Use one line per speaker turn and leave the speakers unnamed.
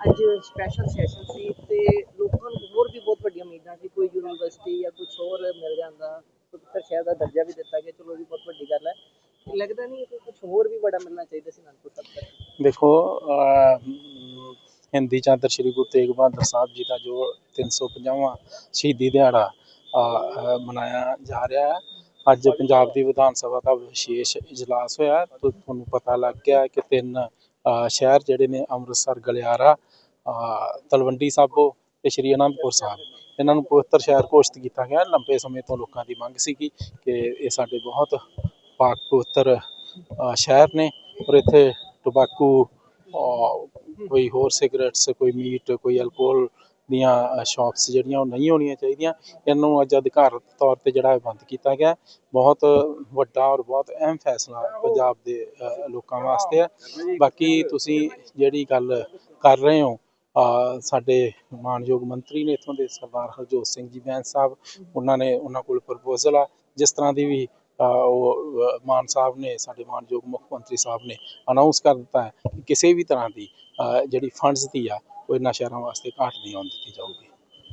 ਅੱਜ special session ਸੀ ਤੇ ਲੋਕਾਂ ਨੂੰ ਹੋਰ ਵੀ ਬਹੁਤ ਵੱਡੀਆਂ ਉਮੀਦਾਂ ਸੀ, ਕੋਈ ਯੂਨੀਵਰਸਿਟੀ ਜਾਂ ਕੁਝ ਹੋਰ ਮਿਲ ਜਾਂਦਾ ਪਵਿੱਤਰ ਸ਼ਹਿਰ ਦਾ ਦਰਜਾ ਵੀ ਦਿੱਤਾ ਗਿਆ, ਚਲੋ ਇਹ ਬਹੁਤ ਵੱਡੀ ਗੱਲ ਹੈ। ਲੱਗਦਾ ਨਹੀਂ ਕਿ ਕੁਝ ਹੋਰ ਵੀ ਬੜਾ ਮਿਲਣਾ ਚਾਹੀਦਾ ਸੀ ਅਨੰਦਪੁਰ ਸਾਹਿਬ
ਦੇਖੋ ਹਿੰਦੀ ਚਾਦਰ ਸ੍ਰੀ ਗੁਰੂ ਤੇਗ ਬਹਾਦਰ ਸਾਹਿਬ ਜੀ ਦਾ ਜੋ 350ਵਾਂ ਸ਼ਹੀਦੀ ਦਿਹਾੜਾ ਮਨਾਇਆ ਜਾ ਰਿਹਾ ਹੈ। ਅੱਜ ਪੰਜਾਬ ਦੀ ਵਿਧਾਨ ਸਭਾ ਦਾ ਵਿਸ਼ੇਸ਼ ਇਜਲਾਸ ਹੋਇਆ ਤੁਹਾਨੂੰ ਪਤਾ ਲੱਗ ਗਿਆ ਕਿ ਤਿੰਨ ਸ਼ਹਿਰ ਜਿਹੜੇ ਨੇ ਅੰਮ੍ਰਿਤਸਰ, ਗਲਿਆਰਾ ਤਲਵੰਡੀ ਸਾਬੋ ਤੇ ਸ਼੍ਰੀ ਅਨੰਦਪੁਰ ਸਾਹਿਬ। ਇਹਨਾਂ ਨੂੰ ਪਵਿੱਤਰ ਸ਼ਹਿਰ ਘੋਸ਼ਿਤ ਕੀਤਾ ਗਿਆ। ਲੰਬੇ ਸਮੇਂ ਤੋਂ ਲੋਕਾਂ ਦੀ ਮੰਗ ਸੀਗੀ ਕਿ ਇਹ ਸਾਡੇ ਬਹੁਤ ਪਾਕ ਪਵਿੱਤਰ ਸ਼ਹਿਰ ਨੇ ਔਰ ਇੱਥੇ ਟਬਾਕੂ ਕੋਈ ਹੋਰ ਸਿਗਰਟਸ ਕੋਈ ਮੀਟ ਕੋਈ ਅਲਕੋਹਲ ਦੀਆਂ ਸ਼ਾਪਸ ਜਿਹੜੀਆਂ ਉਹ ਨਹੀਂ ਹੋਣੀਆਂ ਚਾਹੀਦੀਆਂ। ਇਹਨੂੰ ਅੱਜ ਅਧਿਕਾਰਤ ਤੌਰ ਤੇ ਜਿਹੜਾ ਹੈ ਬੰਦ ਕੀਤਾ ਗਿਆ। ਬਹੁਤ ਵੱਡਾ ਔਰ ਬਹੁਤ ਅਹਿਮ ਫੈਸਲਾ ਪੰਜਾਬ ਦੇ ਲੋਕਾਂ ਵਾਸਤੇ ਹੈ। ਬਾਕੀ ਤੁਸੀਂ ਜਿਹੜੀ ਗੱਲ ਕਰ ਰਹੇ ਹੋ ਸਾਡੇ ਮਾਨਯੋਗ ਮੰਤਰੀ ਨੇ ਇੱਥੋਂ ਦੇ ਸਰਦਾਰ ਹਰਜੋਤ ਸਿੰਘ ਜੀ ਬੈਂਸ ਸਾਹਿਬ, ਉਹਨਾਂ ਨੇ ਉਹਨਾਂ ਕੋਲ ਪ੍ਰਪੋਜ਼ਲ ਆ। ਜਿਸ ਤਰ੍ਹਾਂ ਦੀ ਵੀ ਉਹ ਮਾਨ ਸਾਹਿਬ ਨੇ, ਸਾਡੇ ਮਾਨਯੋਗ ਮੁੱਖ ਮੰਤਰੀ ਸਾਹਿਬ ਨੇ ਅਨਾਉਂਸ ਕਰ ਦਿੱਤਾ ਹੈ ਕਿ ਕਿਸੇ ਵੀ ਤਰ੍ਹਾਂ ਦੀ ਜਿਹੜੀ ਫੰਡਸ ਦੀ ਆ ਉਹ ਇਹਨਾਂ ਸ਼ਹਿਰਾਂ ਵਾਸਤੇ ਘਾਟ ਨਹੀਂ ਆਉਣ ਦਿੱਤੀ ਜਾਊਗੀ।